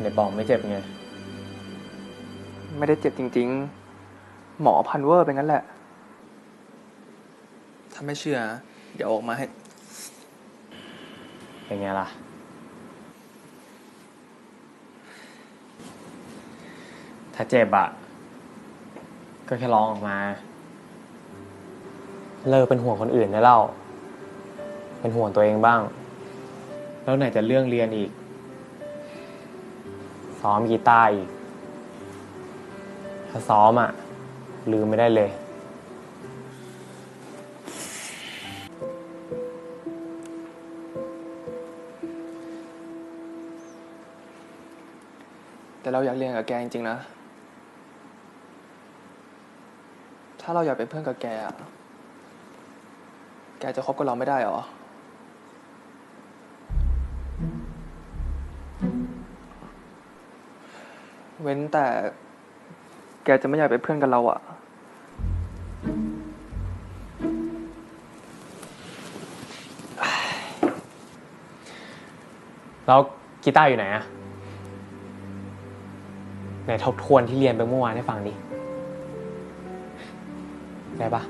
ในบอกไม่เจ็บไง ไม่ได้เจ็บจริง ๆ หมอพันเวอร์เป็นงั้นแหละ ถ้าไม่เชื่อ เดี๋ยวออกมาให้ เป็นไงล่ะ ถ้าเจ็บอะก็แค่ร้องออกมา เลิกเป็นห่วงคนอื่นได้แล้วเป็นห่วงตัวเองบ้าง แล้วไหนจะเรื่องเรียนอีก ซ้อมกีตาร์อีก ถ้าซ้อมอะลืมไม่ได้เลย แต่เราอยากเรียนกับแกจริงๆนะ ถ้าเราอยากเป็นเพื่อนกับแกอะแกจะคบกับเราไม่ได้หรอ เว้นแต่แกจะไม่อยากเป็นเพื่อนกับเราอะแล้วกีตาร์อยู่ไหนอะไหนทบทวนที่เรียนไปเมื่อวานให้ฟังดิ ได้ปะ